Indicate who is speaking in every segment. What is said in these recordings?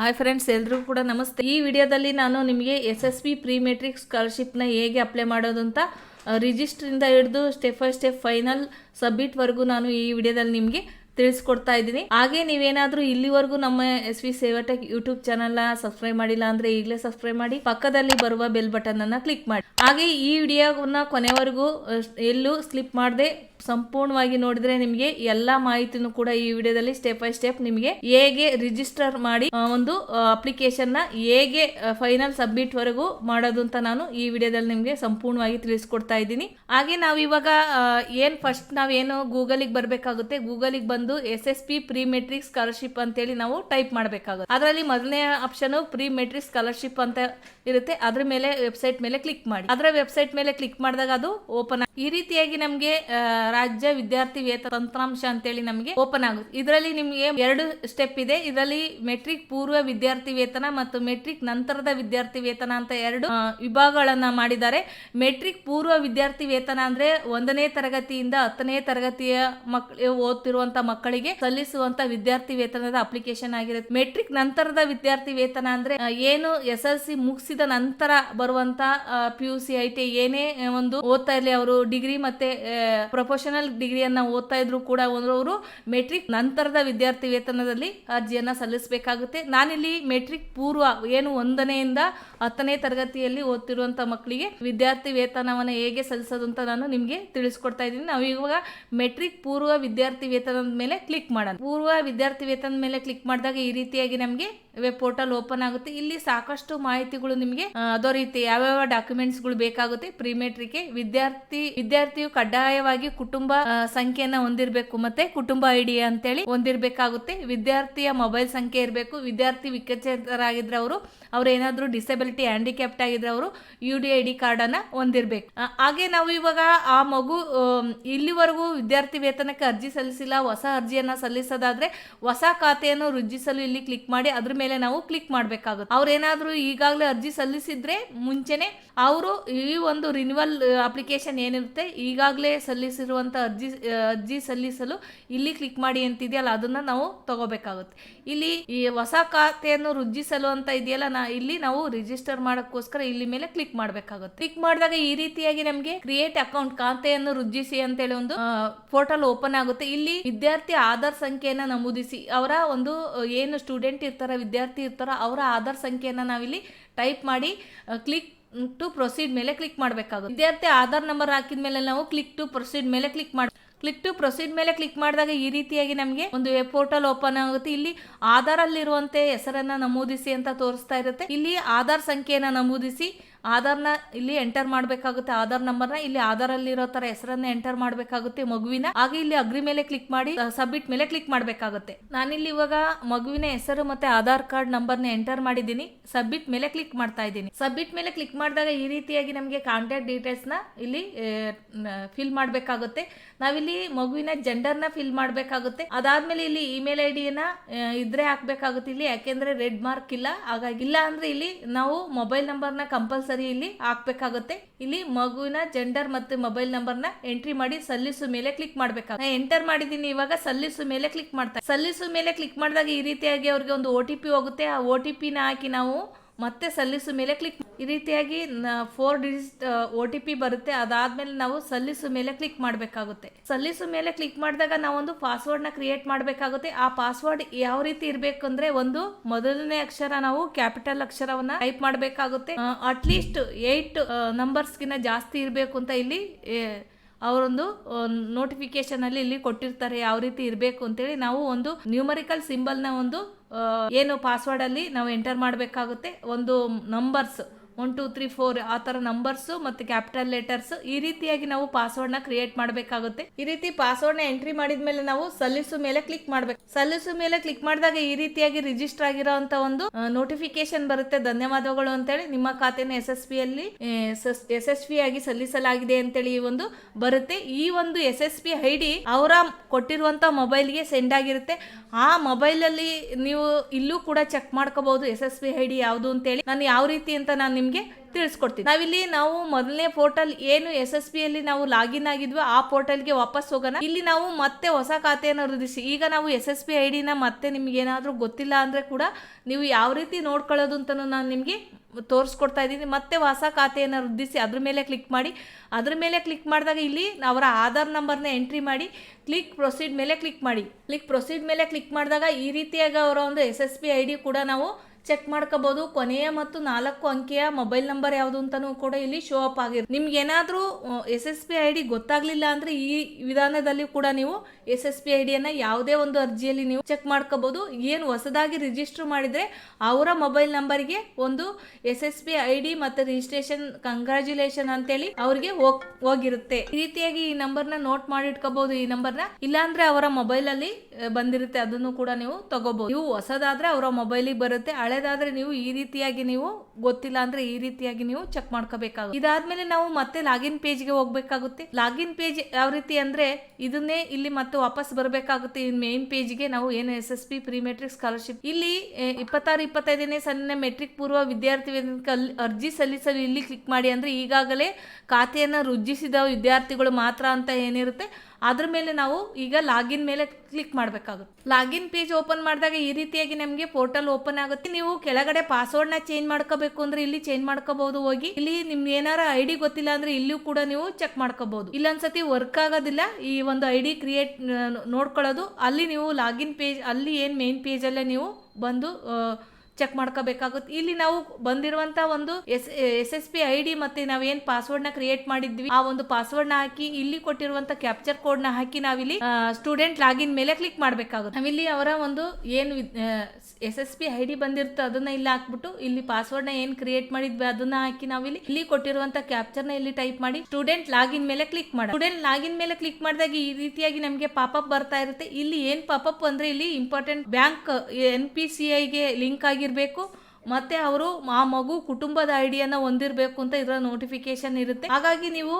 Speaker 1: Hi friends ಎಲ್ರಿಗೂ ಕೂಡ ನಮಸ್ತೆ. ಈ ವಿಡಿಯೋದಲ್ಲಿ ನಾನು ನಿಮಗೆ S S P pre matric ಸ್ಕಾಲರ್ಶಿಪ್ನ ಹೇಗೆ ಅಪ್ಲೈ ಮಾಡೋದು ಅಂತ ರಿಜಿಸ್ಟ್ರಿಂದ ಹಿಡಿದು ಸ್ಟೆಪ್ ಬೈ ಸ್ಟೆಪ್ ಫೈನಲ್ ಸಬ್ಮಿಟ್ವರೆಗೂ ನಾನು ಈ ವಿಡಿಯೋದಲ್ಲಿ ನಿಮಗೆ ತಿಳಿಸ್ಕೊಡ್ತಾ ಇದ್ದೀನಿ. ಹಾಗೆ ನೀವೇನಾದರೂ ಇಲ್ಲಿವರೆಗೂ ನಮ್ಮ ಎಸ್ ವಿ ಸೇವಾಟೆಕ್ ಯೂಟ್ಯೂಬ್ ಚಾನಲ್ನ ಸಬ್ಸ್ಕ್ರೈಬ್ ಮಾಡಿಲ್ಲ ಅಂದರೆ ಈಗಲೇ ಸಬ್ಸ್ಕ್ರೈಬ್ ಮಾಡಿ, ಪಕ್ಕದಲ್ಲಿ ಬರುವ ಬೆಲ್ ಬಟನನ್ನು ಕ್ಲಿಕ್ ಮಾಡಿ. ಹಾಗೆ ಈ ವಿಡಿಯೋನ ಕೊನೆವರೆಗೂ ಎಲ್ಲೂ ಸ್ಲಿಪ್ ಮಾಡದೆ ಸಂಪೂರ್ಣವಾಗಿ ನೋಡಿದ್ರೆ ನಿಮಗೆ ಎಲ್ಲಾ ಮಾಹಿತಿನೂ ಕೂಡ ಈ ವಿಡಿಯೋದಲ್ಲಿ ಸ್ಟೆಪ್ ಬೈ ಸ್ಟೆಪ್ ನಿಮಗೆ ಹೇಗೆ ರಿಜಿಸ್ಟರ್ ಮಾಡಿ ಒಂದು ಅಪ್ಲಿಕೇಶನ್ನ ಹೇಗೆ ಫೈನಲ್ ಸಬ್ಮಿಟ್ ವರೆಗೂ ಮಾಡೋದು ಅಂತ ನಾನು ಈ ವಿಡಿಯೋದಲ್ಲಿ ನಿಮಗೆ ಸಂಪೂರ್ಣವಾಗಿ ತಿಳಿಸ್ಕೊಡ್ತಾ ಇದ್ದೀನಿ. ಹಾಗೆ ನಾವು ಇವಾಗ ಏನ್ ಫಸ್ಟ್ ನಾವೇನು ಗೂಗಲಿಗೆ ಬರಬೇಕಾಗುತ್ತೆ, ಗೂಗಲಿಗೆ ಬಂದು S S P pre matric scholarship ಅಂತೇಳಿ ನಾವು ಟೈಪ್ ಮಾಡಬೇಕಾಗುತ್ತೆ. ಅದರಲ್ಲಿ ಮೊದಲನೇ ಆಪ್ಷನ್ ಪ್ರೀ ಮೆಟ್ರಿಕ್ ಸ್ಕಾಲರ್ಶಿಪ್ ಅಂತ ಇರುತ್ತೆ. ಅದ್ರ ಮೇಲೆ ವೆಬ್ಸೈಟ್ ಮೇಲೆ ಕ್ಲಿಕ್ ಮಾಡಿ. ಅದರ ವೆಬ್ಸೈಟ್ ಮೇಲೆ ಕ್ಲಿಕ್ ಮಾಡಿದಾಗ ಅದು ಓಪನ್ ಈ ರೀತಿಯಾಗಿ ನಮಗೆ ರಾಜ್ಯ ವಿದ್ಯಾರ್ಥಿ ವೇತನ ತಂತ್ರಾಂಶ ಅಂತೇಳಿ ನಮಗೆ ಓಪನ್ ಆಗುತ್ತೆ. ಇದರಲ್ಲಿ ನಿಮಗೆ ಎರಡು ಸ್ಟೆಪ್ ಇದೆ. ಇದರಲ್ಲಿ ಮೆಟ್ರಿಕ್ ಪೂರ್ವ ವಿದ್ಯಾರ್ಥಿ ವೇತನ ಮತ್ತು ಮೆಟ್ರಿಕ್ ನಂತರದ ವಿದ್ಯಾರ್ಥಿ ವೇತನ ಅಂತ ಎರಡು ವಿಭಾಗಗಳನ್ನ ಮಾಡಿದ್ದಾರೆ. ಮೆಟ್ರಿಕ್ ಪೂರ್ವ ವಿದ್ಯಾರ್ಥಿ ವೇತನ ಅಂದ್ರೆ ಒಂದನೇ ತರಗತಿಯಿಂದ ಹತ್ತನೇ ತರಗತಿಯ ಮಕ್ಕಳು ಓದ್ತಿರುವಂತ ಮಕ್ಕಳಿಗೆ ಸಲ್ಲಿಸುವಂತ ವಿದ್ಯಾರ್ಥಿ ವೇತನದ ಅಪ್ಲಿಕೇಶನ್ ಆಗಿರುತ್ತೆ. ಮೆಟ್ರಿಕ್ ನಂತರದ ವಿದ್ಯಾರ್ಥಿ ವೇತನ ಅಂದ್ರೆ ಏನು ಎಸ್ ಎಲ್ ಸಿ ಮುಗಿಸಿದ ನಂತರ ಬರುವಂತ P U C I T ಏನೇ ಒಂದು ಓದ್ತಾ ಇರಲಿ, ಅವರು ಡಿಗ್ರಿ ಮತ್ತೆ ಪ್ರೊಫೆಷನಲ್ ಡಿಗ್ರಿಯನ್ನು ಓದ್ತಾ ಇದ್ರು ಕೂಡ ಅವರು ಮೆಟ್ರಿಕ್ ನಂತರದ ವಿದ್ಯಾರ್ಥಿ ವೇತನದಲ್ಲಿ ಅರ್ಜಿಯನ್ನು ಸಲ್ಲಿಸಬೇಕಾಗುತ್ತೆ. ನಾನಿಲ್ಲಿ ಮೆಟ್ರಿಕ್ ಪೂರ್ವ ಏನು ಒಂದನೆಯಿಂದ ಹತ್ತನೇ ತರಗತಿಯಲ್ಲಿ ಓದ್ತಿರುವಂಥ ಮಕ್ಕಳಿಗೆ ವಿದ್ಯಾರ್ಥಿ ವೇತನವನ್ನು ಹೇಗೆ ಸಲ್ಲಿಸೋದು ಅಂತ ನಾನು ನಿಮಗೆ ತಿಳಿಸ್ಕೊಡ್ತಾ ಇದ್ದೀನಿ. ನಾವು ಇವಾಗ ಮೆಟ್ರಿಕ್ ಪೂರ್ವ ವಿದ್ಯಾರ್ಥಿ ವೇತನದ ಮೇಲೆ ಕ್ಲಿಕ್ ಮಾಡೋಣ. ಪೂರ್ವ ವಿದ್ಯಾರ್ಥಿ ವೇತನದ ಮೇಲೆ ಕ್ಲಿಕ್ ಮಾಡಿದಾಗ ಈ ರೀತಿಯಾಗಿ ನಮಗೆ ವೆಬ್ ಪೋರ್ಟಲ್ ಓಪನ್ ಆಗುತ್ತೆ. ಇಲ್ಲಿ ಸಾಕಷ್ಟು ಮಾಹಿತಿಗಳು ನಿಮಗೆ ದೊರೆಯುತ್ತೆ ಯಾವ್ಯಾವ ಡಾಕ್ಯುಮೆಂಟ್ಸ್ಗಳು ಬೇಕಾಗುತ್ತೆ. ಪ್ರಿ ಮೆಟ್ರಿಕ್ಗೆ ವಿದ್ಯಾರ್ಥಿ, ವಿದ್ಯಾರ್ಥಿಯು ಕಡ್ಡಾಯವಾಗಿ ಕುಟುಂಬ ಸಂಖ್ಯೆನ ಹೊಂದಿರಬೇಕು ಮತ್ತೆ ಕುಟುಂಬ ಐಡಿ ಅಂತೇಳಿ ಹೊಂದಿರಬೇಕಾಗುತ್ತೆ. ವಿದ್ಯಾರ್ಥಿಯ ಮೊಬೈಲ್ ಸಂಖ್ಯೆ ಇರಬೇಕು. ವಿದ್ಯಾರ್ಥಿ ವಿಕಚೇತರಾಗಿದ್ರೆ ಅವರು ಅವ್ರು ಏನಾದರೂ ಡಿಸೆಬಿಲಿಟಿ ಹ್ಯಾಂಡಿಕ್ಯಾಪ್ಟ್ ಆಗಿದ್ರೆ ಅವರು ಯು ಡಿ ಐ ಡಿ ಕಾರ್ಡನ್ನು ಹೊಂದಿರಬೇಕು. ಹಾಗೆ ನಾವು ಇವಾಗ ಆ ಮಗು ಇಲ್ಲಿವರೆಗೂ ವಿದ್ಯಾರ್ಥಿ ವೇತನಕ್ಕೆ ಅರ್ಜಿ ಸಲ್ಲಿಸಿಲ್ಲ, ಹೊಸ ಅರ್ಜಿಯನ್ನು ಸಲ್ಲಿಸೋದಾದರೆ ಹೊಸ ಖಾತೆಯನ್ನು ರುಜಿಸಲು ಇಲ್ಲಿ ಕ್ಲಿಕ್ ಮಾಡಿ ಅದ್ರ ಮೇಲೆ ನಾವು ಕ್ಲಿಕ್ ಮಾಡಬೇಕಾಗುತ್ತೆ. ಅವರೇನಾದರೂ ಈಗಾಗಲೇ ಅರ್ಜಿ ಸಲ್ಲಿಸಿದ್ರೆ ಮುಂಚೆನೆ ಅವರು ಈ ಒಂದು ರಿನ್ಯೂವಲ್ ಅಪ್ಲಿಕೇಶನ್ ಏನಿರುತ್ತೆ, ಈಗಾಗಲೇ ಸಲ್ಲಿಸಿರುವಂಥ ಅರ್ಜಿ ಅರ್ಜಿ ಸಲ್ಲಿಸಲು ಇಲ್ಲಿ ಕ್ಲಿಕ್ ಮಾಡಿ ಅಂತಿದೆಯಲ್ಲ, ಅದನ್ನು ನಾವು ತಗೋಬೇಕಾಗುತ್ತೆ. ಇಲ್ಲಿ ಈ ಹೊಸ ಖಾತೆಯನ್ನು ರುಜಿಸಲು ಅಂತ ಇದೆಯಲ್ಲ ಇಲ್ಲಿ ನಾವು ರಿಜಿಸ್ಟರ್ ಮಾಡೋಕ್ಕೋಸ್ಕರ ಇಲ್ಲಿ ಮೇಲೆ ಕ್ಲಿಕ್ ಮಾಡಬೇಕಾಗುತ್ತೆ. ಕ್ಲಿಕ್ ಮಾಡಿದಾಗ ಈ ರೀತಿಯಾಗಿ ನಮಗೆ ಕ್ರಿಯೇಟ್ ಅಕೌಂಟ್ ಖಾತೆಯನ್ನು ರುಜಿಸಿ ಅಂತೇಳಿ ಒಂದು ಪೋರ್ಟಲ್ ಓಪನ್ ಆಗುತ್ತೆ. ಇಲ್ಲಿ ವಿದ್ಯಾರ್ಥಿ ಆಧಾರ್ ಸಂಖ್ಯೆಯನ್ನ ನಮೂದಿಸಿ, ಅವರ ಒಂದು ಏನು ಸ್ಟೂಡೆಂಟ್ ಇರ್ತಾರ, ವಿದ್ಯಾರ್ಥಿ ಇರ್ತಾರ, ಅವರ ಆಧಾರ್ ಸಂಖ್ಯೆಯನ್ನ ನಾವಿಲ್ಲಿ ಟೈಪ್ ಮಾಡಿ ಕ್ಲಿಕ್ ಟು ಪ್ರೊಸೀಡ್ ಮೇಲೆ ಕ್ಲಿಕ್ ಮಾಡಬೇಕಾಗುತ್ತೆ. ವಿದ್ಯಾರ್ಥಿ ಆಧಾರ್ ನಂಬರ್ ಹಾಕಿದ ಮೇಲೆ ನಾವು ಕ್ಲಿಕ್ ಟು ಪ್ರೊಸೀಡ್ ಮೇಲೆ ಕ್ಲಿಕ್ ಮಾಡಿ ಕ್ಲಿಕ್ ಟು ಪ್ರೊಸೀಡ್ ಮೇಲೆ ಕ್ಲಿಕ್ ಮಾಡಿದಾಗ ಈ ರೀತಿಯಾಗಿ ನಮಗೆ ಒಂದು ವೆಬ್ ಪೋರ್ಟಲ್ ಓಪನ್ ಆಗುತ್ತೆ. ಇಲ್ಲಿ ಆಧಾರ್ ಅಲ್ಲಿರುವಂತೆ ಹೆಸರನ್ನ ನಮೂದಿಸಿ ಅಂತ ತೋರಿಸ್ತಾ ಇರುತ್ತೆ. ಇಲ್ಲಿ ಆಧಾರ್ ಸಂಖ್ಯೆಯನ್ನ ನಮೂದಿಸಿ ಆಧಾರ್ನ ಇಲ್ಲಿ ಎಂಟರ್ ಮಾಡಬೇಕಾಗುತ್ತೆ ಆಧಾರ್ ನಂಬರ್ನ ಇಲ್ಲಿ ಆಧಾರ್ ಅಲ್ಲಿ ಇರೋ ತರ ಹೆಸರನ್ನ ಎಂಟರ್ ಮಾಡಬೇಕಾಗುತ್ತೆ ಮಗುವಿನ. ಹಾಗೆ ಇಲ್ಲಿ ಅಗ್ರಿ ಮೇಲೆ ಕ್ಲಿಕ್ ಮಾಡಿ ಸಬ್ಮಿಟ್ ಮೇಲೆ ಕ್ಲಿಕ್ ಮಾಡಬೇಕಾಗುತ್ತೆ. ನಾನಿಲ್ಲಿ ಇವಾಗ ಮಗುವಿನ ಹೆಸರು ಮತ್ತೆ ಆಧಾರ್ ಕಾರ್ಡ್ ನಂಬರ್ನ ಎಂಟರ್ ಮಾಡಿದ್ದೀನಿ. ಸಬ್ಮಿಟ್ ಮೇಲೆ ಕ್ಲಿಕ್ ಮಾಡ್ತಾ ಇದ್ದೀನಿ. ಸಬ್ಮಿಟ್ ಮೇಲೆ ಕ್ಲಿಕ್ ಮಾಡಿದಾಗ ಈ ರೀತಿಯಾಗಿ ನಮಗೆ ಕಾಂಟ್ಯಾಕ್ಟ್ ಡೀಟೇಲ್ಸ್ನ ಇಲ್ಲಿ ಫಿಲ್ ಮಾಡಬೇಕಾಗುತ್ತೆ. ನಾವಿಲ್ಲಿ ಮಗುವಿನ ಜೆಂಡರ್ನ ಫಿಲ್ ಮಾಡಬೇಕಾಗುತ್ತೆ. ಅದಾದ್ಮೇಲೆ ಇಲ್ಲಿ ಇಮೇಲ್ ಐ ಡಿಯನ್ನ ಇದ್ರೆ ಹಾಕ್ಬೇಕಾಗುತ್ತೆ ಇಲ್ಲಿ. ಯಾಕೆಂದ್ರೆ ರೆಡ್ ಮಾರ್ಕ್ ಇಲ್ಲ. ಹಾಗಾಗಿ, ಇಲ್ಲ ಅಂದ್ರೆ ಇಲ್ಲಿ ನಾವು ಮೊಬೈಲ್ ನಂಬರ್ನ ಕಂಪಲ್ಸರಿ ಇಲ್ಲಿ ಹಾಕ್ಬೇಕಾಗುತ್ತೆ. ಇಲ್ಲಿ ಮಗುವಿನ ಜೆಂಡರ್ ಮತ್ತೆ ಮೊಬೈಲ್ ನಂಬರ್ನ ಎಂಟ್ರಿ ಮಾಡಿ ಸಲ್ಲಿಸು ಮೇಲೆ ಕ್ಲಿಕ್ ಮಾಡ್ಬೇಕಾಗ ಎಂಟರ್ ಮಾಡಿದೀನಿ ಇವಾಗ ಸಲ್ಲಿಸು ಮೇಲೆ ಕ್ಲಿಕ್ ಮಾಡ್ತಾರೆ ಸಲ್ಲಿಸು ಮೇಲೆ ಕ್ಲಿಕ್ ಮಾಡಿದಾಗ ಈ ರೀತಿಯಾಗಿ ಅವ್ರಿಗೆ ಒಂದು ಓ ಹೋಗುತ್ತೆ. ಆ ಓ ಟಿ ಪಿನ ಹಾಕಿ ನಾವು ಮತ್ತೆ ಸಲ್ಲಿಸು ಮೇಲೆ ಕ್ಲಿಕ್ ಈ ರೀತಿಯಾಗಿ four digit O T P ಬರುತ್ತೆ. ಅದಾದ್ಮೇಲೆ ನಾವು ಸಲ್ಲಿಸು ಮೇಲೆ ಕ್ಲಿಕ್ ಮಾಡಬೇಕಾಗುತ್ತೆ. ಸಲ್ಲಿಸು ಮೇಲೆ ಕ್ಲಿಕ್ ಮಾಡಿದಾಗ ನಾವೊಂದು ಪಾಸ್ವರ್ಡ್ನ ಕ್ರಿಯೇಟ್ ಮಾಡಬೇಕಾಗುತ್ತೆ. ಆ ಪಾಸ್ವರ್ಡ್ ಯಾವ ರೀತಿ ಇರಬೇಕು ಅಂದ್ರೆ ಒಂದು ಮೊದಲನೇ ಅಕ್ಷರ ನಾವು ಕ್ಯಾಪಿಟಲ್ ಅಕ್ಷರವನ್ನ ಟೈಪ್ ಮಾಡಬೇಕಾಗುತ್ತೆ. ಅಟ್ಲೀಸ್ಟ್ ಏಟ್ ನಂಬರ್ಸ್ಗಿಂತ ಜಾಸ್ತಿ ಇರಬೇಕು ಅಂತ ಇಲ್ಲಿ ಅವರೊಂದು ನೋಟಿಫಿಕೇಶನ್ ಅಲ್ಲಿ ಇಲ್ಲಿ ಕೊಟ್ಟಿರ್ತಾರೆ. ಯಾವ ರೀತಿ ಇರಬೇಕು ಅಂತೇಳಿ ನಾವು ಒಂದು ನ್ಯೂಮರಿಕಲ್ ಸಿಂಬಲ್ನ ಒಂದು ಏನು ಪಾಸ್ವರ್ಡಲ್ಲಿ ನಾವು ಎಂಟರ್ ಮಾಡಬೇಕಾಗುತ್ತೆ. ಒಂದು numbers one two three four ಆ ತರ ನಂಬರ್ಸು ಮತ್ತು ಕ್ಯಾಪಿಟಲ್ ಲೆಟರ್ಸ್ ಈ ರೀತಿಯಾಗಿ ನಾವು ಪಾಸ್ವರ್ಡ್ನ ಕ್ರಿಯೇಟ್ ಮಾಡಬೇಕಾಗುತ್ತೆ. ಈ ರೀತಿ ಪಾಸ್ವರ್ಡ್ನ ಎಂಟ್ರಿ ಮಾಡಿದ್ಮೇಲೆ ನಾವು ಸಲ್ಲಿಸು ಮೇಲೆ ಕ್ಲಿಕ್ ಮಾಡಬೇಕು. ಸಲ್ಲಿಸು ಮೇಲೆ ಕ್ಲಿಕ್ ಮಾಡಿದಾಗ ಈ ರೀತಿಯಾಗಿ ರಿಜಿಸ್ಟರ್ ಆಗಿರೋ ಒಂದು ನೋಟಿಫಿಕೇಶನ್ ಬರುತ್ತೆ. ಧನ್ಯವಾದಗಳು ಅಂತೇಳಿ ನಿಮ್ಮ ಖಾತೆನ ಪಿ ಆಗಿ ಸಲ್ಲಿಸಲಾಗಿದೆ ಅಂತೇಳಿ ಈ ಒಂದು ಬರುತ್ತೆ. ಈ ಒಂದು S S P I D ಅವರ ಮೊಬೈಲ್ಗೆ ಸೆಂಡ್ ಆಗಿರುತ್ತೆ. ಆ ಮೊಬೈಲ್ ಅಲ್ಲಿ ನೀವು ಇಲ್ಲೂ ಕೂಡ ಚೆಕ್ ಮಾಡ್ಕೋಬಹುದು S S P I D ಯಾವುದು ಅಂತೇಳಿ. ನಾನು ಯಾವ ರೀತಿ ಅಂತ ನಾನು ನಿಮ್ಗೆ ತಿಳಿಸ್ಕೊಡ್ತೀನಿ. ನಾವಿಲ್ಲಿ ನಾವು ಮೊದಲನೇ ಪೋರ್ಟಲ್ ಏನು ಎಸ್ ಎಸ್ ಪಿ ಅಲ್ಲಿ ನಾವು ಲಾಗಿನ್ ಆಗಿದ್ವಿ ಆ ಪೋರ್ಟಲ್ಗೆ ವಾಪಸ್ ಹೋಗೋಣ. ಇಲ್ಲಿ ನಾವು ಮತ್ತೆ ಹೊಸ ಖಾತೆಯನ್ನು ವೃದ್ಧಿಸಿ ಈಗ ನಾವು ಎಸ್ ಎಸ್ ಪಿ ಐ ಡಿನ ಮತ್ತೆ ನಿಮ್ಗೆ ಏನಾದರೂ ಗೊತ್ತಿಲ್ಲ ಅಂದರೆ ಕೂಡ ನೀವು ಯಾವ ರೀತಿ ನೋಡ್ಕೊಳ್ಳೋದು ಅಂತಲೂ ನಾನು ನಿಮಗೆ ತೋರಿಸ್ಕೊಡ್ತಾ ಇದ್ದೀನಿ. ಮತ್ತೆ ಹೊಸ ಖಾತೆಯನ್ನು ವೃದ್ಧಿಸಿ ಅದ್ರ ಮೇಲೆ ಕ್ಲಿಕ್ ಮಾಡಿ. ಅದ್ರ ಮೇಲೆ ಕ್ಲಿಕ್ ಮಾಡಿದಾಗ ಇಲ್ಲಿ ಅವರ ಆಧಾರ್ ನಂಬರ್ನ ಎಂಟ್ರಿ ಮಾಡಿ. ಕ್ಲಿಕ್ ಪ್ರೊಸೀಡ್ ಮೇಲೆ ಕ್ಲಿಕ್ ಮಾಡಿ. ಕ್ಲಿಕ್ ಪ್ರೊಸೀಡ್ ಮೇಲೆ ಕ್ಲಿಕ್ ಮಾಡಿದಾಗ ಈ ರೀತಿಯಾಗಿ ಅವರ ಒಂದು S S P I D ಕೂಡ ನಾವು ಚೆಕ್ ಮಾಡ್ಕೋಬಹುದು ಕೊನೆಯ ಮತ್ತು ನಾಲ್ಕು ಅಂಕೆಯ ಮೊಬೈಲ್ ನಂಬರ್ ಯಾವುದು ಅಂತಾನೂ ಕೂಡ ಇಲ್ಲಿ ಶೋ ಅಪ್ ಆಗಿದೆ ನಿಮ್ಗೆ ಏನಾದರೂ S S P I D ಗೊತ್ತಾಗ್ಲಿಲ್ಲ ಅಂದ್ರೆ ಈ ವಿಧಾನದಲ್ಲಿ ಕೂಡ ನೀವು ಎಸ್ ಎಸ್ ಪಿ ಐ ಡಿಯನ್ನ ಯಾವುದೇ ಒಂದು ಅರ್ಜಿಯಲ್ಲಿ ನೀವು ಚೆಕ್ ಮಾಡ್ಕೋಬಹುದು ಏನು ಹೊಸದಾಗಿ ರಿಜಿಸ್ಟರ್ ಮಾಡಿದ್ರೆ ಅವರ ಮೊಬೈಲ್ ನಂಬರ್ಗೆ ಒಂದು S S P I D ಮತ್ತೆ ರಿಜಿಸ್ಟ್ರೇಷನ್ ಕಂಗ್ರಾಚುಲೇಷನ್ ಅಂತೇಳಿ ಅವ್ರಿಗೆ ಹೋಗ್, ಹೋಗಿರುತ್ತೆ. ಈ ರೀತಿಯಾಗಿ ಈ ನಂಬರ್ನ ನೋಟ್ ಮಾಡಿ ಇಟ್ಕೋಬಹುದು ಈ ನಂಬರ್ನ ಇಲ್ಲಾಂದ್ರೆ ಅವರ ಮೊಬೈಲ್ ಅಲ್ಲಿ ಬಂದಿರುತ್ತೆ. ಅದನ್ನು ಕೂಡ ನೀವು ತಗೋಬಹುದು ಇವು ಹೊಸದಾದ್ರೆ ಅವರ ಮೊಬೈಲಿಗೆ ಬರುತ್ತೆ. ಹಳೆದಾದ್ರೆ ನೀವು ಈ ರೀತಿಯಾಗಿ ನೀವು ಗೊತ್ತಿಲ್ಲ ಅಂದ್ರೆ ಈ ರೀತಿಯಾಗಿ ನೀವು ಚೆಕ್ ಮಾಡ್ಕೋಬೇಕಾಗುತ್ತೆ. ಇದಾದ್ಮೇಲೆ ನಾವು ಮತ್ತೆ ಲಾಗಿನ್ ಪೇಜ್ಗೆ ಹೋಗ್ಬೇಕಾಗುತ್ತೆ. ಲಾಗಿನ್ ಪೇಜ್ ಯಾವ ರೀತಿ ಅಂದ್ರೆ ಇದನ್ನೇ ಇಲ್ಲಿ ಮತ್ತೆ ವಾಪಸ್ ಬರಬೇಕಾಗುತ್ತೆ. ಮೇನ್ ಪೇಜ್ಗೆ ನಾವು ಏನು S S P pre matric scholarship ಇಲ್ಲಿ ಇಪ್ಪತ್ತಾರು, ಇಪ್ಪತ್ತೈದನೇ ಸಣ್ಣ ಮೆಟ್ರಿಕ್ ಪೂರ್ವ ವಿದ್ಯಾರ್ಥಿ ಅರ್ಜಿ ಸಲ್ಲಿಸಲು ಇಲ್ಲಿ ಕ್ಲಿಕ್ ಮಾಡಿ ಅಂದ್ರೆ ಈಗಾಗಲೇ ಖಾತೆಯನ್ನು ರುಜಿಸಿದ ವಿದ್ಯಾರ್ಥಿಗಳು ಮಾತ್ರ ಅಂತ ಏನಿರುತ್ತೆ, ಅದ್ರ ಮೇಲೆ ನಾವು ಈಗ ಲಾಗಿನ್ ಮೇಲೆ ಕ್ಲಿಕ್ ಮಾಡಬೇಕಾಗುತ್ತೆ. ಲಾಗಿನ್ ಪೇಜ್ ಓಪನ್ ಮಾಡಿದಾಗ ಈ ರೀತಿಯಾಗಿ ನಮಗೆ ಪೋರ್ಟಲ್ ಓಪನ್ ಆಗುತ್ತೆ. ನೀವು ಕೆಳಗಡೆ ಪಾಸ್ವರ್ಡ್ನ ಚೇಂಜ್ ಮಾಡ್ಕೋಬೇಕು. ಅಂದ್ರೆ ಇಲ್ಲಿ ಚೇಂಜ್ ಮಾಡ್ಕೋಬಹುದು ಹೋಗಿ. ಇಲ್ಲಿ ನಿಮ್ ಏನಾರ ಐಡಿ ಗೊತ್ತಿಲ್ಲ ಅಂದ್ರೆ ಇಲ್ಲಿಯೂ ಕೂಡ ನೀವು ಚೆಕ್ ಮಾಡ್ಕೋಬಹುದು. ಇಲ್ಲೊಂದ್ಸತಿ ವರ್ಕ್ ಆಗೋದಿಲ್ಲ. ಈ ಒಂದು ಐಡಿ ಕ್ರಿಯೇಟ್ ನೋಡ್ಕೊಳ್ಳೋದು. ಅಲ್ಲಿ ನೀವು ಲಾಗಿನ್ ಪೇಜ್ ಅಲ್ಲಿ ಏನ್ ಮೇನ್ ಅಲ್ಲೇ ನೀವು ಬಂದು ಚೆಕ್ ಮಾಡ್ಕೋಬೇಕಾಗುತ್ತೆ. ಇಲ್ಲಿ ನಾವು ಬಂದಿರುವಂತ ಒಂದು S S S P I D ಮತ್ತೆ ನಾವೇನ್ ಪಾಸ್ವರ್ಡ್ನ ಕ್ರಿಯೇಟ್ ಮಾಡಿದ್ವಿ, ಆ ಒಂದು ಪಾಸ್ವರ್ಡ್ನ ಹಾಕಿ ಇಲ್ಲಿ ಕೊಟ್ಟಿರುವಂತ ಕ್ಯಾಪ್ಚರ್ ಕೋಡ್ನ ಹಾಕಿ ನಾವಿಲ್ಲಿ ಸ್ಟೂಡೆಂಟ್ ಲಾಗಿನ್ ಮೇಲೆ ಕ್ಲಿಕ್ ಮಾಡ್ಬೇಕಾಗುತ್ತೆ. ನಾವಿಲ್ಲಿ ಅವರ ಒಂದು ಏನು S S P I D ಬಂದಿರುತ್ತೆ ಅದನ್ನ ಇಲ್ಲಿ ಹಾಕ್ಬಿಟ್ಟು ಇಲ್ಲಿ ಪಾಸ್ವರ್ಡ್ನ ಏನ್ ಕ್ರಿಯೇಟ್ ಮಾಡಿದ್ವಿ ಅದನ್ನ ಹಾಕಿ ನಾವಿಲ್ಲಿ ಇಲ್ಲಿ ಕೊಟ್ಟಿರುವಂತ ಕ್ಯಾಪ್ಚರ್ನ ಇಲ್ಲಿ ಟೈಪ್ ಮಾಡಿ ಸ್ಟೂಡೆಂಟ್ ಲಾಗಿನ್ ಮೇಲೆ ಕ್ಲಿಕ್ ಮಾಡಿ. ಸ್ಟೂಡೆಂಟ್ ಲಾಗಿನ್ ಮೇಲೆ ಕ್ಲಿಕ್ ಮಾಡಿದಾಗ ಈ ರೀತಿಯಾಗಿ ನಮಗೆ ಪಾಪಪ್ ಬರ್ತಾ ಇರುತ್ತೆ. ಇಲ್ಲಿ ಏನ್ ಪಾಪಪ್ ಅಂದ್ರೆ ಇಲ್ಲಿ important bank N P C ಐಗೆ link ಆಗಿರ್ಬೇಕು ಮತ್ತೆ ಅವರು ಆ ಮಗು ಕುಟುಂಬದ ಐಡಿಯನ್ನ ಹೊಂದಿರಬೇಕು ಅಂತ ಇದರ ನೋಟಿಫಿಕೇಶನ್ ಇರುತ್ತೆ. ಹಾಗಾಗಿ ನೀವು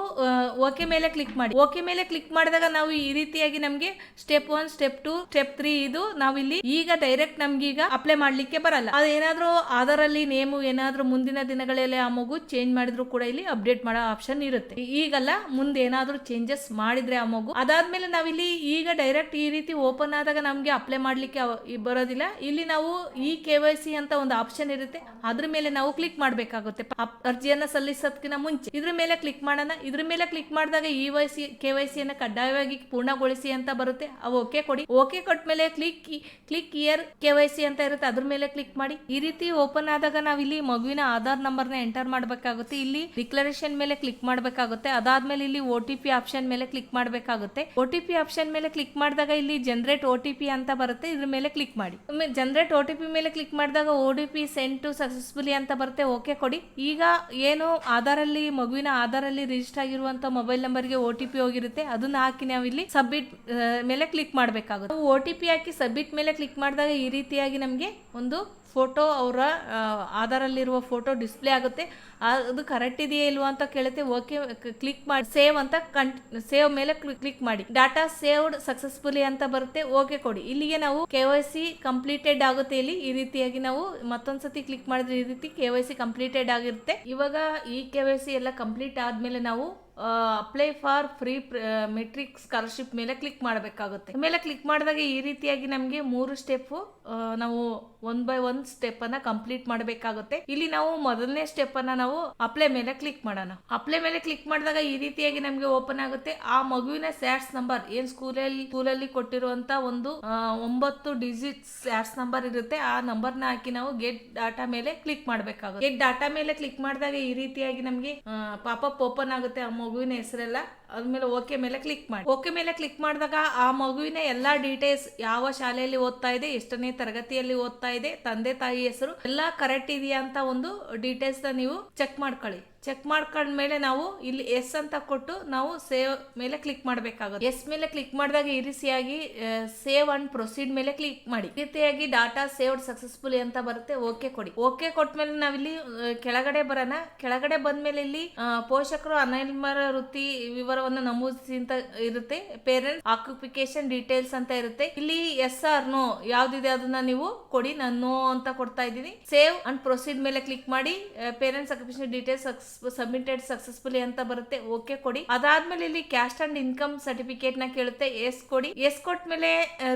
Speaker 1: ಓಕೆ ಮೇಲೆ ಕ್ಲಿಕ್ ಮಾಡಿ. ಓಕೆ ಮೇಲೆ ಕ್ಲಿಕ್ ಮಾಡಿದಾಗ ನಾವು ಈ ರೀತಿಯಾಗಿ ನಮಗೆ step one step two step three ಇದು ನಾವಿಲ್ಲಿ ಈಗ ಡೈರೆಕ್ಟ್ ನಮ್ಗೆ ಈಗ ಅಪ್ಲೈ ಮಾಡ್ಲಿಕ್ಕೆ ಬರಲ್ಲ. ಅದೇನಾದ್ರೂ ಅದರಲ್ಲಿ ನೇಮು ಏನಾದರೂ ಮುಂದಿನ ದಿನಗಳಲ್ಲಿ ಆ ಮಗು ಚೇಂಜ್ ಮಾಡಿದ್ರು ಕೂಡ ಇಲ್ಲಿ ಅಪ್ಡೇಟ್ ಮಾಡೋ ಆಪ್ಷನ್ ಇರುತ್ತೆ. ಈಗಲ್ಲ ಮುಂದೆ ಏನಾದರೂ ಚೇಂಜಸ್ ಮಾಡಿದ್ರೆ ಆ ಮಗು, ಅದಾದ್ಮೇಲೆ ನಾವಿಲ್ಲಿ ಈಗ ಡೈರೆಕ್ಟ್ ಈ ರೀತಿ ಓಪನ್ ಆದಾಗ ನಮ್ಗೆ ಅಪ್ಲೈ ಮಾಡ್ಲಿಕ್ಕೆ ಬರೋದಿಲ್ಲ. ಇಲ್ಲಿ ನಾವು ಈ ಕೆ ವೈ ಸಿ ಅಂತ ಒಂದು ಆಪ್ಷನ್ ಇರುತ್ತೆ. ಅದ್ರ ಮೇಲೆ ನಾವು ಕ್ಲಿಕ್ ಮಾಡಬೇಕಾಗುತ್ತೆ. ಅರ್ಜಿಯನ್ನು ಸಲ್ಲಿಸೋದಕ್ಕಿಂತ ಮುಂಚೆ. ಇದ್ರ ಮೇಲೆ ಕ್ಲಿಕ್ ಮಾಡೋಣ. ಇದ್ರ ಮೇಲೆ ಕ್ಲಿಕ್ ಮಾಡಿದಾಗ E Y C, K Y ಸಿಯನ್ನು ಕಡ್ಡಾಯವಾಗಿ ಪೂರ್ಣಗೊಳಿಸಿ ಅಂತ ಬರುತ್ತೆ. ಅವು ಓಕೆ ಕೊಡಿ. ಓಕೆ ಕೊಟ್ಟ ಮೇಲೆ click click year K Y C ಅಂತ ಇರುತ್ತೆ. ಅದ್ರ ಮೇಲೆ ಕ್ಲಿಕ್ ಮಾಡಿ. ಈ ರೀತಿ ಓಪನ್ ಆದಾಗ ನಾವು ಇಲ್ಲಿ ಮಗುವಿನ ಆಧಾರ್ ನಂಬರ್ನ ಎಂಟರ್ ಮಾಡಬೇಕಾಗುತ್ತೆ. ಇಲ್ಲಿ ಡಿಕ್ಲರೇಷನ್ ಮೇಲೆ ಕ್ಲಿಕ್ ಮಾಡಬೇಕಾಗುತ್ತೆ. ಅದಾದ್ಮೇಲೆ ಇಲ್ಲಿ ಓ ಟಿ ಪಿ ಆಪ್ಷನ್ ಮೇಲೆ ಕ್ಲಿಕ್ ಮಾಡಬೇಕಾಗುತ್ತೆ. ಓ ಟಿ ಪಿ ಆಪ್ಷನ್ ಮೇಲೆ ಕ್ಲಿಕ್ ಮಾಡಿದಾಗ ಇಲ್ಲಿ ಜನರೇಟ್ ಓ ಟಿ ಪಿ ಅಂತ ಬರುತ್ತೆ. ಇದ್ರ ಮೇಲೆ ಕ್ಲಿಕ್ ಮಾಡಿ. ಜನರೇಟ್ ಓ ಟಿ ಪಿ ಮೇಲೆ ಕ್ಲಿಕ್ ಮಾಡಿದಾಗ O T P send to successfully ಅಂತ ಬರುತ್ತೆ ಓಕೆ ಕೊಡಿ. ಈಗ ಏನು ಆಧಾರಲ್ಲಿ, ಮಗುವಿನ ಆಧಾರಲ್ಲಿ ರಿಜಿಸ್ಟರ್ ಆಗಿರುವಂತ ಮೊಬೈಲ್ ನಂಬರ್ಗೆ ಒ ಟಿ ಪಿ ಹೋಗಿರುತ್ತೆ, ಅದನ್ನ ಹಾಕಿ ನಾವು ಇಲ್ಲಿ ಸಬ್ಮಿಟ್ ಮೇಲೆ ಕ್ಲಿಕ್ ಮಾಡಬೇಕಾಗುತ್ತೆ. ಓ ಟಿ ಪಿ ಹಾಕಿ ಸಬ್ಮಿಟ್ ಮೇಲೆ ಕ್ಲಿಕ್ ಮಾಡಿದಾಗ ಈ ರೀತಿಯಾಗಿ ನಮಗೆ ಒಂದು ಫೋಟೋ ಅವರ ಆಧಾರಲ್ಲಿರುವ ಫೋಟೋ ಡಿಸ್ಪ್ಲೇ ಆಗುತ್ತೆ. ಅದು ಕರೆಕ್ಟ್ ಇದೆಯಾ ಇಲ್ವಾ ಅಂತ ಕೇಳುತ್ತೆ. ಓಕೆ ಕ್ಲಿಕ್ ಮಾಡಿ, ಸೇವ್ ಅಂತ ಕಂಟ್, ಸೇವ್ ಮೇಲೆ ಕ್ಲಿಕ್ ಮಾಡಿ. ಡಾಟಾ ಸೇವ್ಡ್ ಸಕ್ಸಸ್ಫುಲಿ ಅಂತ ಬರುತ್ತೆ. ಓಕೆ ಕೊಡಿ. ಇಲ್ಲಿಗೆ ನಾವು ಕೆ ವೈ ಸಿ ಕಂಪ್ಲೀಟೆಡ್ ಆಗುತ್ತೆ ಇಲ್ಲಿ. ಈ ರೀತಿಯಾಗಿ ನಾವು ಮತ್ತೊಂದ್ಸತಿ ಕ್ಲಿಕ್ ಮಾಡಿದ್ರೆ ಈ ರೀತಿ ಕೆ ವೈ ಸಿ ಕಂಪ್ಲೀಟೆಡ್ ಆಗಿರುತ್ತೆ. ಇವಾಗ ಈ ಕೆ ವೈ ಸಿ ಎಲ್ಲ ಕಂಪ್ಲೀಟ್ ಆದ್ಮೇಲೆ ನಾವು apply for free matric scholarship ಮೇಲೆ ಕ್ಲಿಕ್ ಮಾಡಬೇಕಾಗುತ್ತೆ. ಮೇಲೆ ಕ್ಲಿಕ್ ಮಾಡಿದಾಗ ಈ ರೀತಿಯಾಗಿ ನಮಗೆ ಮೂರು ಸ್ಟೆಪ್ ನಾವು ಒನ್ ಬೈ ಒನ್ ಸ್ಟೆಪ್ ಅನ್ನ ಕಂಪ್ಲೀಟ್ ಮಾಡಬೇಕಾಗುತ್ತೆ. ಇಲ್ಲಿ ನಾವು ಮೊದಲನೇ ಸ್ಟೆಪ್ ಅನ್ನ ನಾವು ಅಪ್ಲೈ ಮೇಲೆ ಕ್ಲಿಕ್ ಮಾಡೋಣ. ಅಪ್ಲೈ ಮೇಲೆ ಕ್ಲಿಕ್ ಮಾಡಿದಾಗ ಈ ರೀತಿಯಾಗಿ ನಮಗೆ ಓಪನ್ ಆಗುತ್ತೆ. ಆ ಮಗುವಿನ ಸ್ಯಾಟ್ಸ್ ನಂಬರ್ ಏನ್ ಸ್ಕೂಲಲ್ಲಿ ಸ್ಕೂಲಲ್ಲಿ ಕೊಟ್ಟಿರುವಂತ ಒಂದು ಒಂಬತ್ತು ಡಿಜಿಟ್ ಸ್ಯಾಟ್ಸ್ ನಂಬರ್ ಇರುತ್ತೆ. ಆ ನಂಬರ್ನ ಹಾಕಿ ನಾವು ಗೆಟ್ ಡಾಟಾ ಮೇಲೆ ಕ್ಲಿಕ್ ಮಾಡಬೇಕಾಗುತ್ತೆ. ಗೆಟ್ ಡಾಟಾ ಮೇಲೆ ಕ್ಲಿಕ್ ಮಾಡಿದಾಗ ಈ ರೀತಿಯಾಗಿ ನಮಗೆ ಪಾಪಪ್ ಓಪನ್ ಆಗುತ್ತೆ. ಆ ಮಗುವಿನ ಹೆಸರೆಲ್ಲ ಅದ್ಮೇಲೆ ಓಕೆ ಮೇಲೆ ಕ್ಲಿಕ್ ಮಾಡಿ. ಓಕೆ ಮೇಲೆ ಕ್ಲಿಕ್ ಮಾಡಿದಾಗ ಆ ಮಗುವಿನ ಎಲ್ಲಾ ಡೀಟೇಲ್ಸ್ ಯಾವ ಶಾಲೆಯಲ್ಲಿ ಓದ್ತಾ ಇದೆ, ಎಷ್ಟನೇ ತರಗತಿಯಲ್ಲಿ ಓದ್ತಾ ಇದೆ, ತಂದೆ ತಾಯಿ ಹೆಸರು ಎಲ್ಲ ಕರೆಕ್ಟ್ ಇದೆಯಾ ಅಂತ ಒಂದು ಡೀಟೇಲ್ಸ್ ನೀವು ಚೆಕ್ ಮಾಡ್ಕೊಳ್ಳಿ. ಚೆಕ್ ಮಾಡ್ಕೊಂಡ್ಮೇಲೆ ನಾವು ಇಲ್ಲಿ ಎಸ್ ಅಂತ ಕೊಟ್ಟು ನಾವು ಸೇವ್ ಮೇಲೆ ಕ್ಲಿಕ್ ಮಾಡಬೇಕಾಗುತ್ತೆ. ಎಸ್ ಮೇಲೆ ಕ್ಲಿಕ್ ಮಾಡಿದಾಗ ಈ ರೀತಿಯಾಗಿ ಸೇವ್ ಅಂಡ್ ಪ್ರೊಸೀಡ್ ಮೇಲೆ ಕ್ಲಿಕ್ ಮಾಡಿ. ರೀತಿಯಾಗಿ ಡಾಟಾ ಸೇವ್ಡ್ ಸಕ್ಸಸ್ಫುಲಿ ಅಂತ ಬರುತ್ತೆ ಓಕೆ ಕೊಡಿ. ಓಕೆ ಕೊಟ್ಮೇಲೆ ನಾವಿಲ್ಲಿ ಆ, ಕೆಳಗಡೆ ಬರೋಣ. ಕೆಳಗಡೆ ಬಂದ್ಮೇಲೆ ಇಲ್ಲಿ ಪೋಷಕರು ಅನೈಲ್ಮರ ವೃತ್ತಿ ವಿವರವನ್ನು ನಮೂದಿಸಿ ಅಂತ ಇರುತ್ತೆ. ಪೇರೆಂಟ್ ಆಕ್ಯುಪಿಕೇಶನ್ ಡೀಟೇಲ್ಸ್ ಅಂತ ಇರುತ್ತೆ. ಇಲ್ಲಿ ಎಸ್ ಆರ್ ನೋ ಯಾವ್ದಿದೆ ಅದನ್ನ ನೀವು ಕೊಡಿ. ನಾನು ನೋ ಅಂತ ಕೊಡ್ತಾ ಇದ್ದೀನಿ. ಸೇವ್ ಅಂಡ್ ಪ್ರೊಸೀಡ್ ಮೇಲೆ ಕ್ಲಿಕ್ ಮಾಡಿ parents occupation details submitted successfully ಅಂತ ಬರುತ್ತೆ ಓಕೆ ಕೊಡಿ. ಅದಾದ್ಮೇಲೆ ಇಲ್ಲಿ ಕ್ಯಾಸ್ಟ್ ಅಂಡ್ ಇನ್ಕಮ್ ಸರ್ಟಿಫಿಕೇಟ್ನ ಕೇಳುತ್ತೆ ಎಸ್ ಕೊಡಿ. ಎಸ್ ಕೊಟ್ಮೇಲೆ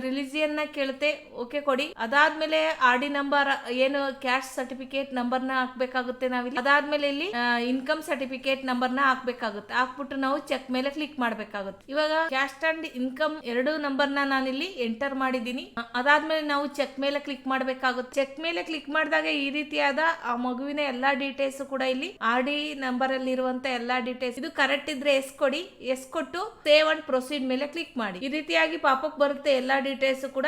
Speaker 1: ರಿಲಿಜಿಯನ್ನ ಕೇಳುತ್ತೆ ಓಕೆ ಕೊಡಿ. ಅದಾದ್ಮೇಲೆ ಆರ್ ಡಿ ನಂಬರ್ ಏನು ಕ್ಯಾಸ್ಟ್ ಸರ್ಟಿಫಿಕೇಟ್ ನಂಬರ್ನ ಹಾಕ್ಬೇಕಾಗುತ್ತೆ ನಾವಿಲ್ಲಿ. ಅದಾದ್ಮೇಲೆ ಇಲ್ಲಿ ಇನ್ಕಮ್ ಸರ್ಟಿಫಿಕೇಟ್ ನಂಬರ್ನ ಹಾಕ್ಬೇಕಾಗುತ್ತೆ. ಹಾಕ್ಬಿಟ್ಟು ನಾವು ಚೆಕ್ ಮೇಲೆ ಕ್ಲಿಕ್ ಮಾಡ್ಬೇಕಾಗುತ್ತೆ. ಇವಾಗ ಕ್ಯಾಸ್ಟ್ ಅಂಡ್ ಇನ್ಕಮ್ ಎರಡು ನಂಬರ್ನ ನಾನಿಲ್ಲಿ ಎಂಟರ್ ಮಾಡಿದೀನಿ ಅದಾದ್ಮೇಲೆ ನಾವು ಚೆಕ್ ಮೇಲೆ ಕ್ಲಿಕ್ ಮಾಡ್ಬೇಕಾಗುತ್ತೆ. ಚೆಕ್ ಮೇಲೆ ಕ್ಲಿಕ್ ಮಾಡಿದಾಗ ಈ ರೀತಿಯಾದ ಆ ಮಗುವಿನ ಎಲ್ಲಾ ಡೀಟೇಲ್ಸ್ ಕೂಡ ಇಲ್ಲಿ ಆರ್ ಡಿ ನಂಬರ್ ಅಲ್ಲಿ ಇರುವಂತ ಎಲ್ಲಾ ಡೀಟೇಲ್ಸ್ ಇದು ಕರೆಕ್ಟ್ ಇದ್ರೆ ಎಸ್ ಕೊಡಿ, ಎಸ್ ಕೊಟ್ಟು ಸೇವ್ ಅಂಡ್ ಪ್ರೊಸೀಡ್ ಮೇಲೆ ಕ್ಲಿಕ್ ಮಾಡಿ. ಈ ರೀತಿಯಾಗಿ ಪಾಪಕ್ ಬರುತ್ತೆ ಎಲ್ಲಾ ಡೀಟೇಲ್ಸ್ ಕೂಡ.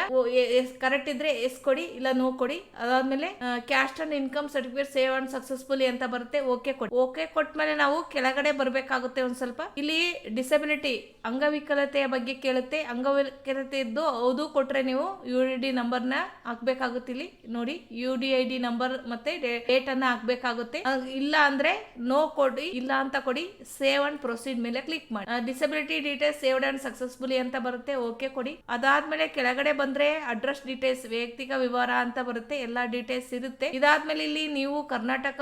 Speaker 1: ಕರೆಕ್ಟ್ ಇದ್ರೆ ಎಸ್ ಕೊಡಿ, ಇಲ್ಲ ನೋ ಕೊಡಿ. ಅದಾದ್ಮೇಲೆ caste and income certificate save and successfully ಅಂತ ಬರುತ್ತೆ ಓಕೆ ಕೊಡಿ. ಓಕೆ ಕೊಟ್ಟ ಮೇಲೆ ನಾವು ಕೆಳಗಡೆ ಬರಬೇಕಾಗುತ್ತೆ ಒಂದ್ ಸ್ವಲ್ಪ. ಇಲ್ಲಿ ಡಿಸಬಿಲಿಟಿ ಅಂಗವಿಕಲತೆಯ ಬಗ್ಗೆ ಕೇಳುತ್ತೆ. ಅಂಗವಿಕಲತೆ ಇದ್ದು ಹೌದು ಕೊಟ್ರೆ ನೀವು ಯು ಡಿ ಡಿ ನಂಬರ್ನ ಹಾಕ್ಬೇಕಾಗುತ್ತೆ ಇಲ್ಲಿ. ನೋಡಿ U D I D number ಮತ್ತೆ ಡೇಟ್ ಅನ್ನ ಹಾಕ್ಬೇಕಾಗುತ್ತೆ. ಇಲ್ಲ ಅಂದ್ರೆ ನೋ ಕೊಡಿ, ಇಲ್ಲ ಅಂತ ಕೊಡಿ, ಸೇವ್ ಅಂಡ್ ಪ್ರೊಸೀಡ್ ಮೇಲೆ ಕ್ಲಿಕ್ ಮಾಡಿ. Disability details saved and successfully ಅಂತ ಬರುತ್ತೆ, ಓಕೆ ಕೊಡಿ. ಅದಾದ್ಮೇಲೆ ಕೆಳಗಡೆ ಬಂದ್ರೆ ಅಡ್ರೆಸ್ ಡೀಟೇಲ್ಸ್ ವೈಯಕ್ತಿಕ ವಿವರ ಅಂತ ಬರುತ್ತೆ, ಎಲ್ಲಾ ಡೀಟೇಲ್ಸ್ ಇರುತ್ತೆ. ಇದಾದ್ಮೇಲೆ ಇಲ್ಲಿ ನೀವು ಕರ್ನಾಟಕ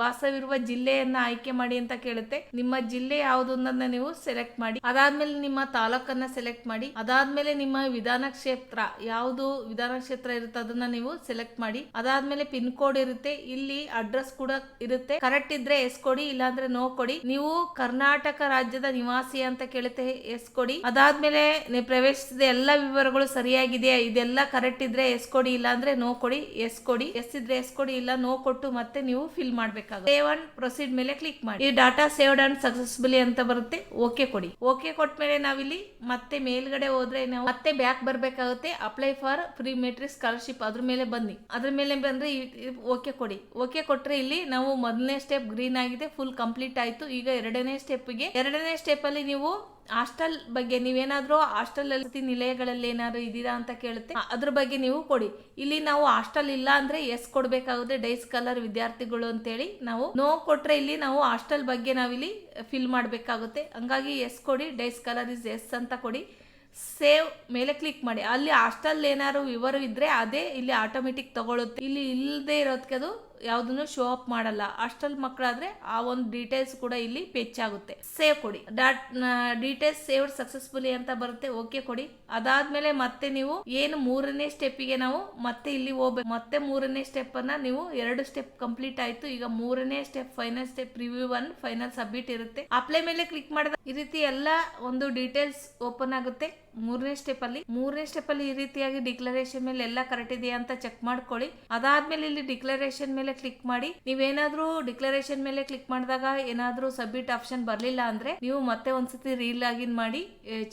Speaker 1: ವಾಸವಿರುವ ಜಿಲ್ಲೆಯನ್ನ ಆಯ್ಕೆ ಮಾಡಿ ಅಂತ ಕೇಳುತ್ತೆ. ನಿಮ್ಮ ಜಿಲ್ಲೆ ಯಾವುದು ಅನ್ನೋದನ್ನ ನೀವು ಸೆಲೆಕ್ಟ್ ಮಾಡಿ. ಅದಾದ್ಮೇಲೆ ನಿಮ್ಮ ತಾಲೂಕನ್ನ ಸೆಲೆಕ್ಟ್ ಮಾಡಿ. ಅದಾದ್ಮೇಲೆ ನಿಮ್ಮ ವಿಧಾನ ಕ್ಷೇತ್ರ, ಯಾವುದು ವಿಧಾನ ಕ್ಷೇತ್ರ ಇರುತ್ತೆ ಅದನ್ನ ನೀವು ಸೆಲೆಕ್ಟ್ ಮಾಡಿ. ಅದಾದ್ಮೇಲೆ ಪಿನ್ ಕೋಡ್ ಇರುತ್ತೆ. ಇಲ್ಲಿ ಅಡ್ರೆಸ್ ಕೂಡ ಇರುತ್ತೆ. ಕರೆಕ್ಟ್ ಇದ್ರೆ ಎಸ್ ಕೊಡಿ ಇಲ್ಲಾಂದ್ರೆ ನೋ ಕೊಡಿ ನೀವು ಕರ್ನಾಟಕ ರಾಜ್ಯದ ನಿವಾಸಿ ಅಂತ ಕೇಳುತ್ತೆ ಎಸ್ ಕೊಡಿ ಅದಾದ್ಮೇಲೆ ಪ್ರವೇಶಿಸಿದ ಎಲ್ಲ ವಿವರಗಳು ಸರಿಯಾಗಿದೆಯಾ? ಇದೆಲ್ಲ ಕರೆಕ್ಟ್ ಇದ್ರೆ ಎಸ್ ಕೊಡಿ ಇಲ್ಲಾಂದ್ರೆ ನೋ ಕೊಡಿ ಎಸ್ ಕೊಡಿ ಎಸ್ ಇದ್ರೆ ಎಸ್ ಕೊಡಿ ಇಲ್ಲ ನೋ ಕೊಟ್ಟು ಮತ್ತೆ ನೀವು ಫಿಲ್ ಮಾಡ್ಬೇಕಾಗುತ್ತೆ. ಸೇವ್ ಅಂಡ್ ಪ್ರೊಸೀಡ್ ಮೇಲೆ ಕ್ಲಿಕ್ ಮಾಡಿ. ಈ ಡಾಟಾ ಸೇವ್ಡ್ ಅಂಡ್ ಸಕ್ಸಸ್ಫುಲಿ ಅಂತ ಬರುತ್ತೆ. ಓಕೆ ಕೊಡಿ. ಓಕೆ ಕೊಟ್ಮೇಲೆ ನಾವಿಲ್ಲಿ ಮತ್ತೆ ಮೇಲ್ಗಡೆ ಹೋದ್ರೆ ನಾವು ಮತ್ತೆ back ಬರ್ಬೇಕಾಗುತ್ತೆ. Apply for free matric scholarship ಅದ್ರ ಮೇಲೆ ಬನ್ನಿ. ಅದ್ರ ಮೇಲೆ ಬಂದ್ರೆ ಓಕೆ ಕೊಡಿ. ಓಕೆ ಕೊಟ್ರೆ ಇಲ್ಲಿ ನಾವು ಮೊದಲನೇ ಸ್ಟೆಪ್ ಗ್ರೀನ್ ಆಗಿದೆ ಫುಲ್ ಕಂಪ್ಲೀಟ್ ಆಯ್ತು. ಈಗ ಎರಡನೇ ಸ್ಟೆಪ್ಗೆ ಎರಡನೇ ಸ್ಟೆಪ್ ಅಲ್ಲಿ ನೀವು ಹಾಸ್ಟೆಲ್ ಬಗ್ಗೆ ನೀವೇನಾದ್ರು ಹಾಸ್ಟೆಲ್ ಅಲ್ಲಿ ನಿಲಯಗಳಲ್ಲಿ ಏನಾದ್ರು ಇದೀರಾ ಅಂತ ಕೇಳುತ್ತೆ, ಅದ್ರ ಬಗ್ಗೆ ನೀವು ಕೊಡಿ. ಇಲ್ಲಿ ನಾವು ಹಾಸ್ಟೆಲ್ ಇಲ್ಲ ಅಂದ್ರೆ ಎಸ್ ಕೊಡ್ಬೇಕಾಗುತ್ತೆ ಡೈಸ್ ಕಲರ್ ವಿದ್ಯಾರ್ಥಿಗಳು ಅಂತೇಳಿ ನಾವು ನೋ ಕೊಟ್ರೆ ಇಲ್ಲಿ ನಾವು ಹಾಸ್ಟೆಲ್ ಬಗ್ಗೆ ನಾವಿಲ್ಲಿ ಫಿಲ್ ಮಾಡಬೇಕಾಗುತ್ತೆ. ಹಂಗಾಗಿ ಎಸ್ ಕೊಡಿ ಡೈಸ್ ಕಲರ್ ಇಸ್ ಎಸ್ ಅಂತ ಕೊಡಿ. ಸೇವ್ ಮೇಲೆ ಕ್ಲಿಕ್ ಮಾಡಿ. ಅಲ್ಲಿ ಹಾಸ್ಟೆಲ್ ಏನಾದ್ರು ವಿವರ ಇದ್ರೆ ಅದೇ ಇಲ್ಲಿ ಆಟೋಮೆಟಿಕ್ ತಗೊಳುತ್ತೆ. ಇಲ್ಲಿ ಇಲ್ಲದೆ ಇರೋದಕ್ಕೆ ಅದು ಯಾವುದನ್ನು ಶೋ ಅಪ್ ಮಾಡಲ್ಲ. ಹಾಸ್ಟೆಲ್ ಮಕ್ಕಳಾದ್ರೆ ಆ ಒಂದು ಡೀಟೇಲ್ಸ್ ಕೂಡ ಇಲ್ಲಿ ಪೆಚ್ ಆಗುತ್ತೆ. ಸೇವ್ ಕೊಡಿ. ಡಾಟ್ ಡೀಟೇಲ್ಸ್ ಸೇವ್ ಸಕ್ಸಸ್ಫುಲಿ ಅಂತ ಬರುತ್ತೆ. ಓಕೆ ಕೊಡಿ. ಅದಾದ್ಮೇಲೆ ಮತ್ತೆ ನೀವು ಏನು ಮೂರನೇ ಸ್ಟೆಪ್ಪಿಗೆ ನಾವು ಮತ್ತೆ ಇಲ್ಲಿ ಹೋಗ್ಬೇಕು. ಮತ್ತೆ ಮೂರನೇ ಸ್ಟೆಪ್ ಅನ್ನ ನೀವು ಎರಡು ಸ್ಟೆಪ್ ಕಂಪ್ಲೀಟ್ ಆಯ್ತು. ಈಗ ಮೂರನೇ step final step review one final submit ಇರುತ್ತೆ. ಅಪ್ಲೈ ಮೇಲೆ ಕ್ಲಿಕ್ ಮಾಡಿದ ಈ ರೀತಿ ಎಲ್ಲ ಒಂದು ಡೀಟೇಲ್ಸ್ ಓಪನ್ ಆಗುತ್ತೆ. ಮೂರನೇ ಸ್ಟೆಪ್ ಅಲ್ಲಿ. ಮೂರನೇ ಸ್ಟೆಪ್ ಅಲ್ಲಿ ಈ ರೀತಿಯಾಗಿ ಡಿಕ್ಲರೇಷನ್ ಮೇಲೆ ಎಲ್ಲ ಕರೆಕ್ಟ್ ಇದೆಯಾ ಅಂತ ಚೆಕ್ ಮಾಡ್ಕೊಳ್ಳಿ. ಅದಾದ್ಮೇಲೆ ಇಲ್ಲಿ ಡಿಕ್ಲರೇಷನ್ ಮೇಲೆ ಕ್ಲಿಕ್ ಮಾಡಿ. ನೀವೇನಾದ್ರೂ ಡಿಕ್ಲರೇಷನ್ ಮೇಲೆ ಕ್ಲಿಕ್ ಮಾಡಿದಾಗ ಏನಾದ್ರೂ ಸಬ್ಮಿಟ್ ಆಪ್ಷನ್ ಬರ್ಲಿಲ್ಲ ಅಂದ್ರೆ ನೀವು ಮತ್ತೆ ಒಂದ್ಸತಿ ಆಗಿನ್ ಮಾಡಿ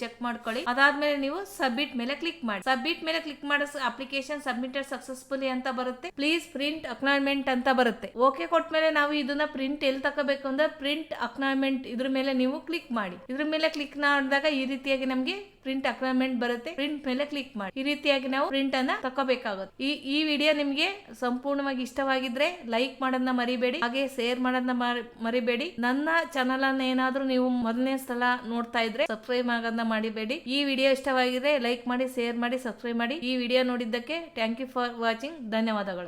Speaker 1: ಚೆಕ್ ಮಾಡ್ಕೊಳ್ಳಿ. ಅದಾದ್ಮೇಲೆ ನೀವು ಸಬ್ಮಿಟ್ ಮೇಲೆ ಕ್ಲಿಕ್ ಮಾಡಿ. ಸಬ್ಮಿಟ್ ಮೇಲೆ ಕ್ಲಿಕ್ ಮಾಡೋ ಅಪ್ಲಿಕೇಶನ್ ಸಬ್ಮಿಟೆಡ್ ಸಕ್ಸಸ್ಫುಲಿ ಅಂತ ಬರುತ್ತೆ. ಪ್ಲೀಸ್ ಪ್ರಿಂಟ್ ಅಕ್ನಾಯ್ಮೆಂಟ್ ಅಂತ ಬರುತ್ತೆ. ಓಕೆ ಕೊಟ್ಮೇಲೆ ನಾವು ಇದನ್ನ ಪ್ರಿಂಟ್ ಎಲ್ಲಿ ತಗೋಬೇಕು ಅಂದ್ರೆ ಪ್ರಿಂಟ್ ಅಕ್ನಾಯ್ಮೆಂಟ್ ಇದ್ರ ಮೇಲೆ ನೀವು ಕ್ಲಿಕ್ ಮಾಡಿ. ಇದ್ರ ಮೇಲೆ ಕ್ಲಿಕ್ ಮಾಡಿದಾಗ ಈ ರೀತಿಯಾಗಿ ನಮ್ಗೆ ಪ್ರಿಂಟ್ ಅಕ್ರಮೆಂಟ್ ಬರುತ್ತೆ ಪ್ರಿಂಟ್ ಮೇಲೆ ಕ್ಲಿಕ್ ಮಾಡಿ. ಈ ರೀತಿಯಾಗಿ ನಾವು ಪ್ರಿಂಟ್ ಅನ್ನ ತಕೋಬೇಕಾಗುತ್ತೆ ಈ ಈ ವಿಡಿಯೋ ನಿಮ್ಗೆ ಸಂಪೂರ್ಣವಾಗಿ ಇಷ್ಟವಾಗಿದ್ರೆ ಲೈಕ್ ಮಾಡೋದನ್ನ ಮರಿಬೇಡಿ, ಹಾಗೆ ಶೇರ್ ಮಾಡೋದನ್ನ ಮರಿಬೇಡಿ. ನನ್ನ ಚಾನಲ್ ಅನ್ನ ಏನಾದ್ರೂ ನೀವು ಮೊದಲನೇ ಸಲ ನೋಡ್ತಾ ಇದ್ರೆ ಸಬ್ಸ್ಕ್ರೈಬ್ ಆಗೋದನ್ನ ಮಾಡಿಬೇಡಿ ಈ ವಿಡಿಯೋ ಇಷ್ಟವಾಗಿದ್ರೆ ಲೈಕ್ ಮಾಡಿ ಶೇರ್ ಮಾಡಿ ಸಬ್ಸ್ಕ್ರೈಬ್ ಮಾಡಿ. ಈ ವಿಡಿಯೋ ನೋಡಿದ್ದಕ್ಕೆ ಥ್ಯಾಂಕ್ ಯು ಫಾರ್ ವಾಚಿಂಗ್ ಧನ್ಯವಾದಗಳು.